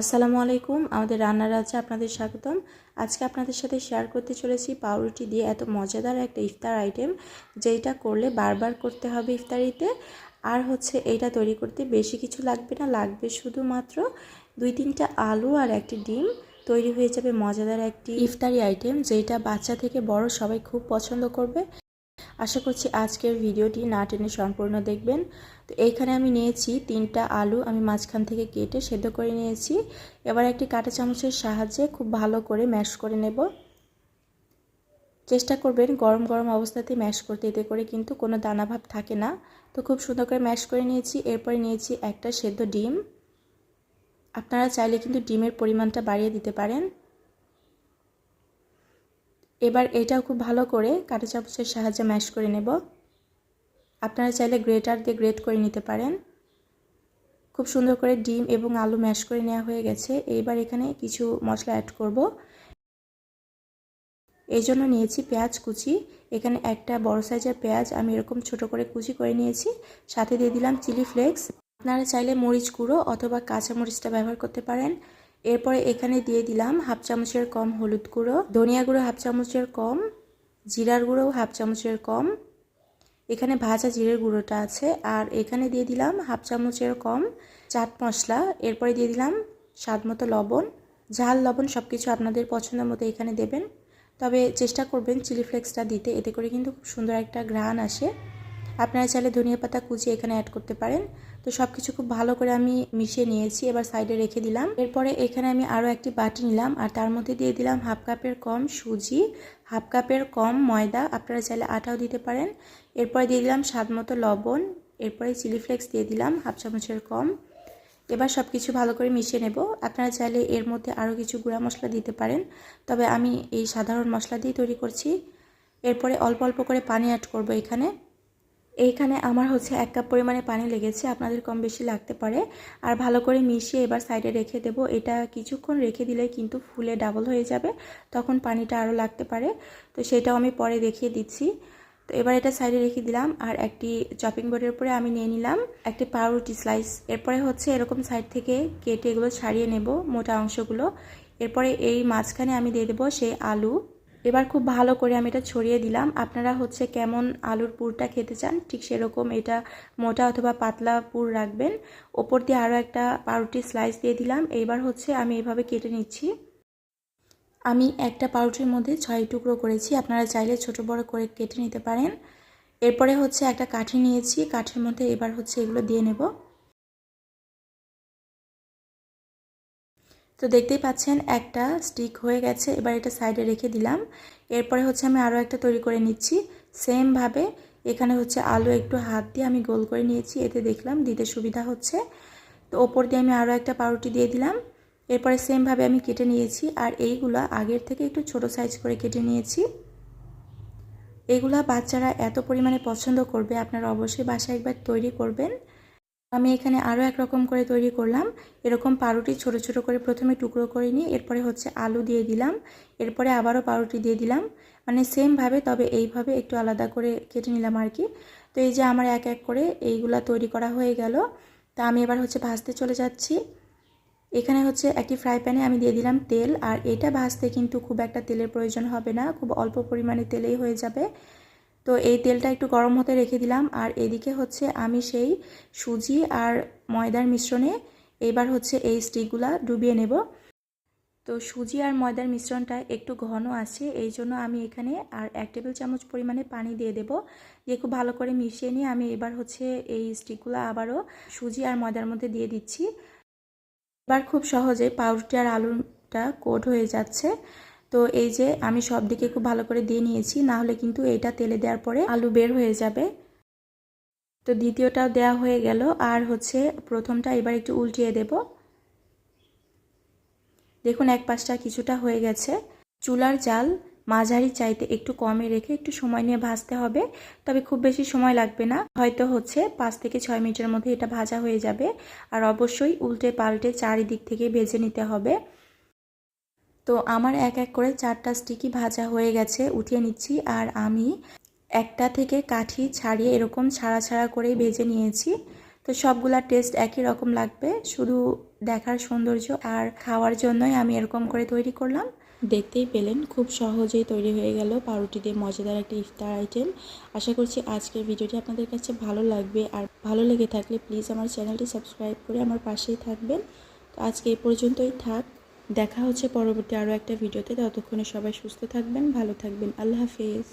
আসসালামু আলাইকুম, আমাদের রান্নার আছে আপনাদের স্বাগতম। আজকে আপনাদের সাথে শেয়ার করতে চলেছি পাউরুটি দিয়ে এত মজাদার একটা ইফতার আইটেম যেটা করলে বারবার করতে হবে ইফতারিতে। আর হচ্ছে এইটা তৈরি করতে বেশি কিছু লাগবে না, লাগবে শুধুমাত্র দুই তিনটা আলু আর একটি ডিম। তৈরি হয়ে যাবে মজাদার একটি ইফতারি আইটেম যেটা বাচ্চা থেকে বড় সবাই খুব পছন্দ করবে। আশা করছি আজকের ভিডিওটি না টেনে সম্পূর্ণ দেখবেন। তো এইখানে আমি নিয়েছি তিনটা আলু, আমি মাঝখান থেকে কেটে সেদ্ধ করে নিয়েছি। এবার একটি কাঁটা চামচের সাহায্যে খুব ভালো করে ম্যাশ করে নেব। চেষ্টা করবেন গরম গরম অবস্থাতে ম্যাশ করতে, এতে করে কিন্তু কোনো দানাভাব থাকে না। তো খুব সুন্দর করে ম্যাশ করে নিয়েছি, এরপরে নিয়েছি একটা সেদ্ধ ডিম। আপনারা চাইলে কিন্তু ডিমের পরিমাণটা বাড়িয়ে দিতে পারেন। এবার এটাও খুব ভালো করে কাঁটা চামচের সাহায্যে ম্যাশ করে নেব। আপনারা চাইলে গ্রেটার দিয়ে গ্রেট করে নিতে পারেন। খুব সুন্দর করে ডিম এবং আলু ম্যাশ করে নেওয়া হয়ে গেছে। এইবার এখানে কিছু মশলা অ্যাড করব। এই জন্য নিয়েছি পেঁয়াজ কুচি। এখানে একটা বড় সাইজের পেঁয়াজ আমি এরকম ছোট করে কুচি করে নিয়েছি। সাথে দিয়ে দিলাম চিলি ফ্লেক্স। আপনারা চাইলে মরিচ গুঁড়ো অথবা কাঁচা মরিচটা ব্যবহার করতে পারেন। এরপরে এখানে দিয়ে দিলাম হাফ চামচের কম হলুদ গুঁড়ো, ধনিয়া গুঁড়ো হাফ চামচের কম, জিরার গুঁড়ো হাফ চামচের কম। এখানে ভাজা জিরের গুঁড়োটা আছে। আর এখানে দিয়ে দিলাম হাফ চামচের কম চাট মশলা। এরপরে দিয়ে দিলাম স্বাদ মতো লবণ। ঝাল, লবণ সব কিছু আপনাদের পছন্দ মতো এখানে দেবেন। তবে চেষ্টা করবেন চিলি ফ্লেক্সটা দিতে। এতে করে কিন্তু খুব সুন্দর একটা ঘ্রাণ আসে। আপনারা চাইলে ধনিয়া পাতা কুচিয়ে এখানে অ্যাড করতে পারেন। তো সব কিছু খুব ভালো করে আমি মিশিয়ে নিয়েছি, এবার সাইডে রেখে দিলাম। এরপরে এখানে আমি আরও একটি বাটি নিলাম, আর তার মধ্যে দিয়ে দিলাম হাফ কাপের কম সুজি হাফ কাপের কম ময়দা, আপনারা চাইলে আটাও দিতে পারেন। এরপরে দিয়ে দিলাম স্বাদ মতো লবণ, এরপরে চিলি ফ্লেক্স দিয়ে দিলাম হাফ চামচের কম। এবার সব কিছু ভালো করে মিশিয়ে নেব। আপনারা চাইলে এর মধ্যে আরও কিছু গুঁড়া মশলা দিতে পারেন, তবে আমি এই সাধারণ মশলা দিয়ে তৈরি করছি। এরপরে অল্প অল্প করে পানি অ্যাড করব এখানে। এইখানে আমার হচ্ছে এক কাপ পরিমাণে পানি লেগেছে, আপনাদের কম বেশি লাগতে পারে। আর ভালো করে মিশিয়ে এবার সাইডে রেখে দেব। এটা কিছুক্ষণ রেখে দিলে কিন্তু ফুলে ডাবল হয়ে যাবে, তখন পানিটা আরও লাগতে পারে। তো সেটাও আমি পরে দেখিয়ে দিচ্ছি। তো এবার এটা সাইডে রেখে দিলাম, আর একটি চপিং বোর্ডের উপরে আমি নিয়ে নিলাম একটি পাউরুটি স্লাইস। এরপরে হচ্ছে এরকম সাইড থেকে কেটে এগুলো ছাড়িয়ে নেব মোটা অংশগুলো। এরপরে এই মাঝখানে আমি দিয়ে দেবো সেই আলু। এবার খুব ভালো করে আমি এটা ছড়িয়ে দিলাম। আপনারা হচ্ছে কেমন আলুর পুরটা খেতে চান, ঠিক সেরকম এটা মোটা অথবা পাতলা পুর রাখবেন। ওপর দিয়ে আরও একটা পাউরুটি স্লাইস দিয়ে দিলাম। এইবার হচ্ছে আমি এভাবে কেটে নিচ্ছি। আমি একটা পাউরুটির মধ্যে ছয় টুকরো করেছি। আপনারা চাইলে ছোট বড় করে কেটে নিতে পারেন। এরপরে হচ্ছে একটা কাঠি নিয়েছি। কাঠির মধ্যে এবার হচ্ছে এগুলো দিয়ে নেব। তো দেখতেই পাচ্ছেন একটা স্টিক হয়ে গেছে, এবার এটা সাইডে রেখে দিলাম। এরপরে হচ্ছে আমি আরও একটা তৈরি করে নিচ্ছি। সেমভাবে এখানে হচ্ছে আলু একটু হাত দিয়ে আমি গোল করে নিয়েছি, এতে দেখলাম দিতে সুবিধা হচ্ছে। তো ওপর দিয়ে আমি আরও একটা পাউরুটি দিয়ে দিলাম। এরপরে সেমভাবে আমি কেটে নিয়েছি, আর এইগুলো আগের থেকে একটু ছোট সাইজ করে কেটে নিয়েছি। এইগুলা বাচ্চারা এত পরিমাণে পছন্দ করবে, আপনারা অবশ্যই বাসায় একবার তৈরি করবেন। আমি এখানে আরও একরকম করে তৈরি করলাম। এরকম পাউরুটি ছোট ছোট করে প্রথমে টুকরো করে নিয়ে এরপরে হচ্ছে আলু দিয়ে দিলাম। এরপরে আবারও পাউরুটি দিয়ে দিলাম। মানে সেমভাবে তবে এইভাবে একটু আলাদা করে কেটে নিলাম আর কি। তো এই যে আমার এক এক করে এইগুলা তৈরি করা হয়ে গেল। তা আমি এবার হচ্ছে ভাজতে চলে যাচ্ছি। এখানে হচ্ছে একটি ফ্রাই প্যানে আমি দিয়ে দিলাম তেল। আর এটা ভাজতে কিন্তু খুব একটা তেলের প্রয়োজন হবে না। খুব অল্প পরিমাণে তেলেই হয়ে যাবে। তো এই তেলটা একটু গরম হতে রেখে দিলাম। আর এদিকে হচ্ছে আমি সেই সুজি আর ময়দার মিশ্রণে এবার হচ্ছে এই স্টিকগুলা ডুবিয়ে নেব। তো সুজি আর ময়দার মিশ্রণটা একটু ঘন আছে, এই জন্য আমি এখানে আর এক টেবিল চামচ পরিমাণে পানি দিয়ে দেব। দিয়ে খুব ভালো করে মিশিয়ে নিয়ে আমি এবার হচ্ছে এই স্টিকগুলো আবারও সুজি আর ময়দার মধ্যে দিয়ে দিচ্ছি। এবার খুব সহজে পাউরুটি আর আলুটা কোড হয়ে যাচ্ছে। তো এই যে আমি সব দিকে খুব ভালো করে দিয়ে নিয়েছি, না হলে কিন্তু এইটা তেলে দেওয়ার পরে আলু বের হয়ে যাবে। তো দ্বিতীয়টাও দেওয়া হয়ে গেল, আর হচ্ছে প্রথমটা এবার একটু উল্টিয়ে দেব। দেখুন এক পাশটা কিছুটা হয়ে গেছে। চুলার জাল মাঝারি চাইতে একটু কমে রেখে একটু সময় নিয়ে ভাজতে হবে, তবে খুব বেশি সময় লাগবে না। হয়তো হচ্ছে পাঁচ থেকে ছয় মিনিটের মধ্যে এটা ভাজা হয়ে যাবে, আর অবশ্যই উল্টে পাল্টে চারিদিক থেকে ভেজে নিতে হবে। তো আমার এক এক করে চারটা স্টিকি ভাজা হয়ে গেছে, উঠিয়ে নিচ্ছি আর আমি একটা থেকে কাঠি ছাড়িয়ে এরকম ছাড়া ছাড়া করেই ভেজে নিয়েছি। তো সবগুলা টেস্ট একই রকম লাগবে, শুধু দেখার সৌন্দর্য আর খাওয়ার জন্যই আমি এরকম করে তৈরি করলাম। দেখতেই পেলেন, খুব সহজেই তৈরি হয়ে গেল পাউরুটি দিয়ে মজাদার একটা ইফতার আইটেম আশা করছি আজকের ভিডিওটি আপনাদের কাছে ভালো লাগবে আর ভালো লেগে থাকলে প্লিজ আমার চ্যানেলটি সাবস্ক্রাইব করে আমার পাশেই থাকবেন। তো আজকে এই পর্যন্তই, থাক। দেখা হচ্ছে পরবর্তী আরও একটা ভিডিওতে। ততক্ষণে সবাই সুস্থ থাকবেন ভালো থাকবেন। আল্লাহ হাফিজ।